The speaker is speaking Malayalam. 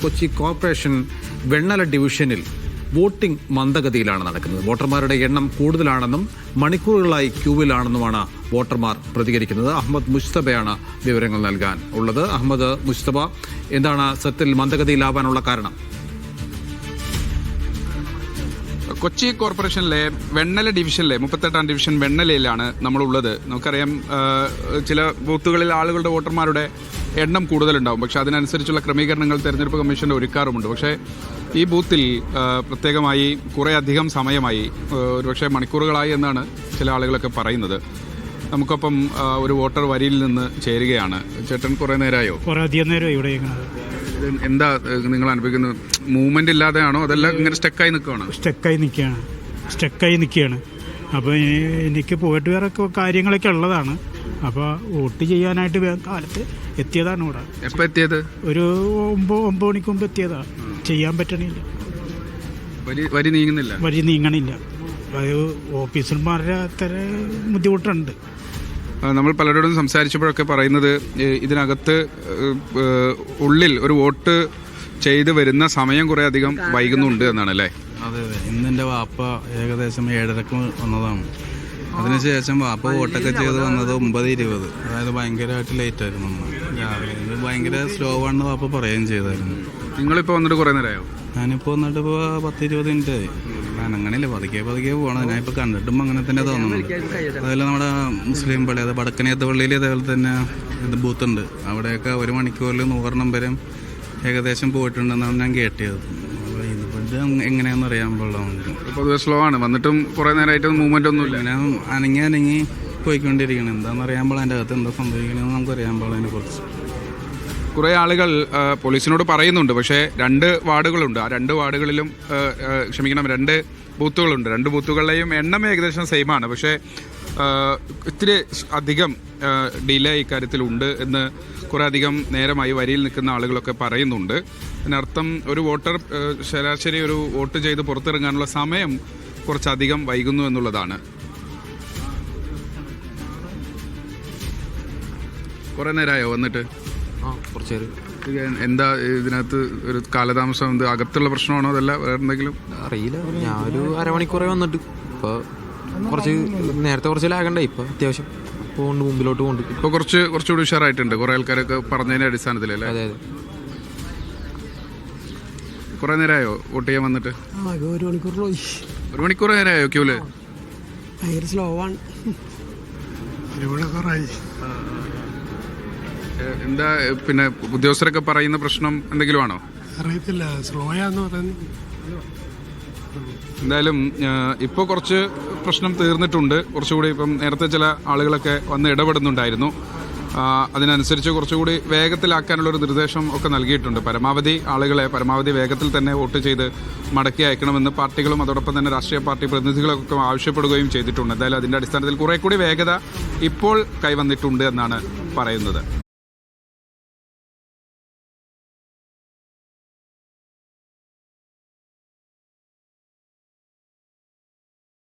കൊച്ചി കോർപ്പറേഷൻ വെണ്ണല ഡിവിഷനിൽ വോട്ടിംഗ് മന്ദഗതിയിലാണ് നടക്കുന്നത്. വോട്ടർമാരുടെ എണ്ണം കൂടുതലാണെന്നും മണിക്കൂറുകളായി ക്യൂവിലാണെന്നുമാണ് വോട്ടർമാർ പ്രതികരിക്കുന്നത്. അഹമ്മദ് മുസ്തബയാണ് വിവരങ്ങൾ നൽകാൻ ഉള്ളത്. അഹമ്മദ് മുസ്തബ എന്താണ് സത്യത്തിൽ മന്ദഗതിയിലാവാനുള്ള കാരണം? കൊച്ചി കോർപ്പറേഷനിലെ വെണ്ണല ഡിവിഷനിലെ മുപ്പത്തെട്ടാം ഡിവിഷൻ വെണ്ണലയിലാണ് നമ്മളുള്ളത്. നമുക്കറിയാം ചില ബൂത്തുകളിൽ ആളുകളുടെ വോട്ടർമാരുടെ എണ്ണം കൂടുതലുണ്ടാവും. പക്ഷെ അതിനനുസരിച്ചുള്ള ക്രമീകരണങ്ങൾ തെരഞ്ഞെടുപ്പ് കമ്മീഷൻ ഒരുക്കാറുമുണ്ട്. പക്ഷേ ഈ ബൂത്തിൽ പ്രത്യേകമായി കുറേ അധികം സമയമായി ഒരുപക്ഷെ മണിക്കൂറുകളായി എന്നാണ് ചില ആളുകളൊക്കെ പറയുന്നത്. നമുക്കൊപ്പം ഒരു വോട്ടർ വരിയിൽ നിന്ന് ചേരുകയാണ്. ചേട്ടൻ കുറേ നേരമായോ? കുറേ അധികം നേരമായി ഇവിടെ എന്താ നിങ്ങൾ അനുഭവിക്കുന്നത്? മൂവ്മെന്റ് ഇല്ലാതെയാണോ? അതെല്ലാം ഇങ്ങനെ സ്റ്റക്കായി നിൽക്കുകയാണോ സ്റ്റക്കായി നിൽക്കുകയാണ്. സ്റ്റക്കായി നിൽക്കുകയാണ്. അപ്പോൾ എനിക്ക് പോയിട്ട് വേറെ കാര്യങ്ങളൊക്കെ ഉള്ളതാണ്. അപ്പോൾ വോട്ട് ചെയ്യാനായിട്ട് കാലത്ത് എത്തിയതാണ് ഇവിടെ. എപ്പോൾ എത്തിയത്? ഒരു ഒമ്പത് ഒമ്പത് മണിക്ക് മുമ്പ് എത്തിയതാണ് ചെയ്യാൻ പറ്റണില്ല. വരി വരി നീങ്ങുന്നില്ല? വരി നീങ്ങണില്ല. അത് ഓഫീസർമാരുടെ അത്ര ബുദ്ധിമുട്ടുണ്ട്. നമ്മൾ പലരോടും സംസാരിച്ചപ്പോഴൊക്കെ പറയുന്നത് ഇതിനകത്ത് ഉള്ളിൽ ഒരു വോട്ട് ചെയ്ത് വരുന്ന സമയം കുറെ അധികം വൈകുന്നുണ്ട് എന്നാണ് അല്ലേ? അതെ അതെ. ഇന്ന് എന്റെ വാപ്പ ഏകദേശം ഏഴരക്ക് വന്നതാണ്. അതിനുശേഷം വാപ്പ വോട്ടൊക്കെ ചെയ്ത് വന്നത് ഒമ്പത് ഇരുപത്. അതായത് ഭയങ്കരമായിട്ട് ലേറ്റ് ആയിരുന്നു രാവിലെ ഇത് ഭയങ്കര സ്ലോ ആണെന്ന് വാപ്പ പറയുകയും ചെയ്തായിരുന്നു. നിങ്ങളിപ്പോ വന്നിട്ട് കുറെ നേരമായോ? ഞാനിപ്പോൾ വന്നിട്ട് ഇപ്പോൾ പത്ത് ഇരുപത് മിനിറ്റ് ആയി ഞാൻ അങ്ങനെയല്ലേ പതുക്കെ പതുക്കെ പോകണം. ഞാൻ ഇപ്പോൾ കണ്ടിട്ടും അങ്ങനെ തന്നെ തോന്നുന്നു അതുപോലെ നമ്മുടെ മുസ്ലിം പള്ളി അത് വടക്കനേത്ത പള്ളിയിൽ അതേപോലെ തന്നെ ഇത് ബൂത്തുണ്ട്. അവിടെയൊക്കെ ഒരു മണിക്കൂറിൽ നൂറെണ്ണം നമ്പരം ഏകദേശം പോയിട്ടുണ്ടെന്നാണ് ഞാൻ കേട്ടത് ഇത് എങ്ങനെയാണെന്ന് അറിയാൻ പാടില്ല സ്ലോ ആണ്. വന്നിട്ടും കുറെ നേരമായിട്ട് മൂവ്മെന്റ് ഒന്നുമില്ല. ഞാൻ അനങ്ങി അനങ്ങി പോയിക്കൊണ്ടിരിക്കണം. എന്താണെന്ന് അറിയാൻ പാടില്ല അതിന്റെ അകത്ത് എന്താ സംഭവിക്കണമെന്ന് നമുക്ക് അറിയാൻ പാടില്ല അതിനെ കുറിച്ച് കുറെ ആളുകൾ പോലീസിനോട് പറയുന്നുണ്ട്. പക്ഷേ രണ്ട് വാർഡുകളുണ്ട്. ആ രണ്ട് വാർഡുകളിലും ക്ഷമിക്കണം രണ്ട് ബൂത്തുകളുണ്ട്. രണ്ട് ബൂത്തുകളിലെയും എണ്ണം ഏകദേശം സെയിമാണ് പക്ഷേ ഇത്തിരി അധികം ഡിലേ ഇക്കാര്യത്തിലുണ്ട് എന്ന് കുറേ അധികം നേരമായി വരിയിൽ നിൽക്കുന്ന ആളുകളൊക്കെ പറയുന്നുണ്ട്. അതിനർത്ഥം ഒരു വോട്ടർ ശരാശരി ഒരു വോട്ട് ചെയ്ത് പുറത്തിറങ്ങാനുള്ള സമയം കുറച്ചധികം വൈകുന്നു എന്നുള്ളതാണ്. കുറേ നേരമായോ വന്നിട്ട്? കുറച്ച് എന്താ ഇതിനകത്ത് ഒരു കാലതാമസം ഇത് അകത്തുള്ള പ്രശ്നമാണോ അതല്ല വേറെ എന്തെങ്കിലും? അറിയില്ല. ഞാൻ ഒരു അരമണിക്കൂറേ വന്നിട്ട്. ഇപ്പോൾ കുറച്ച് നേരത്തെ കുറച്ച് ലാഗണ്ടേ. ഇപ്പോൾ അത്യാവശ്യം പോകുന്നുണ്ട് മുമ്പിലോട്ട് പോകുന്നുണ്ട് ഇപ്പൊ കുറച്ച് കുറച്ചുകൂടി ഉഷാറായിട്ടുണ്ട്. കുറെ ആൾക്കാരൊക്കെ പറഞ്ഞതിന്റെ അടിസ്ഥാനത്തിലല്ലേ? അതെ അതെ. കുറെ നേരമായോ വോട്ട് ചെയ്യാൻ വന്നിട്ട്? ഒരു മണിക്കൂർ ഒരു മണിക്കൂർ നേരമായോ ക്യൂൽ? ഭയങ്കര സ്ലോ ആണ്. എന്താ പിന്നെ ഉദ്യോഗസ്ഥരൊക്കെ പറയുന്ന പ്രശ്നം എന്തെങ്കിലും ആണോ? അറിയത്തില്ല. സ്ലോ ആന്ന് പറയുന്നത് എന്തായാലും ഇപ്പോൾ കുറച്ച് പ്രശ്നം തീർന്നിട്ടുണ്ട്. കുറച്ചുകൂടി ഇപ്പം നേരത്തെ ചില ആളുകളൊക്കെ വന്ന് ഇടപെടുന്നുണ്ടായിരുന്നു. അതിനനുസരിച്ച് കുറച്ചുകൂടി വേഗത്തിലാക്കാനുള്ള ഒരു നിർദ്ദേശം ഒക്കെ നൽകിയിട്ടുണ്ട്. പരമാവധി ആളുകളെ പരമാവധി വേഗത്തിൽ തന്നെ വോട്ട് ചെയ്ത് മടക്കി അയക്കണമെന്ന് പാർട്ടികളും അതോടൊപ്പം തന്നെ രാഷ്ട്രീയ പാർട്ടി പ്രതിനിധികളൊക്കെ ആവശ്യപ്പെടുകയും ചെയ്തിട്ടുണ്ട്. എന്തായാലും അതിന്റെ അടിസ്ഥാനത്തിൽ കുറെ കൂടി വേഗത ഇപ്പോൾ കൈവന്നിട്ടുണ്ട് എന്നാണ് പറയുന്നത്.